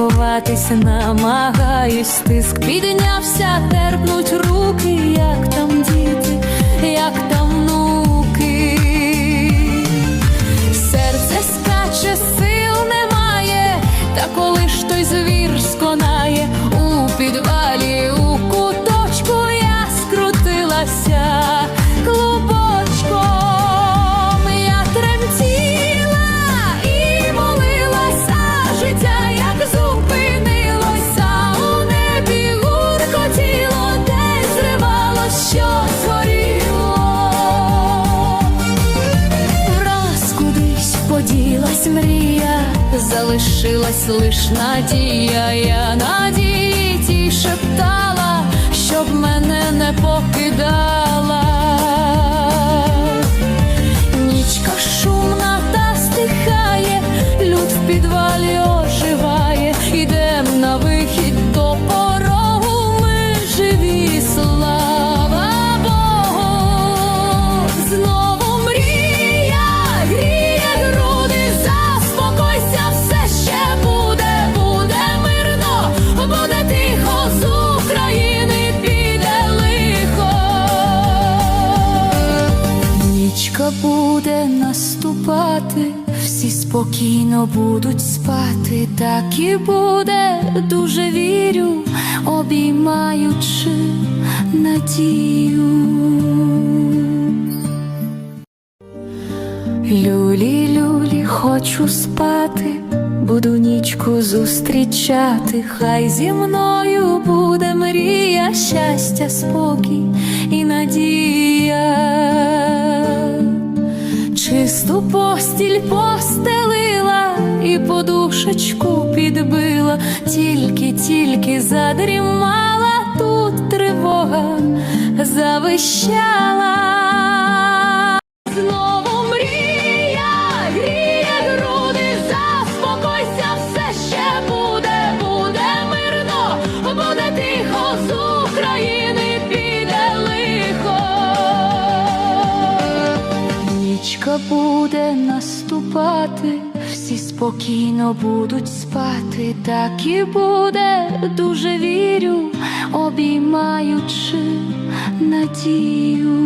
Десь сховатись намагаюсь, тиск піднявся, терпнуть руки, як там діти, як там внуки. Серце скаче, сил немає, та коли ж той звір сконає у підвалі, поділась мрія, залишилась лиш надія, я надії ті шептала, щоб мене не покидала. Буде наступати, всі спокійно будуть спати, так і буде, дуже вірю, обіймаючи надію. Люлі, люлі, хочу спати, буду нічку зустрічати, хай зі мною буде мрія, щастя, спокій і надія. Чисту постіль постелила і подушечку підбила, тільки, тільки задрімала, тут тривога завищала. Нічка буде наступати, всі спокійно будуть спати, так і буде, дуже вірю, обіймаючи надію.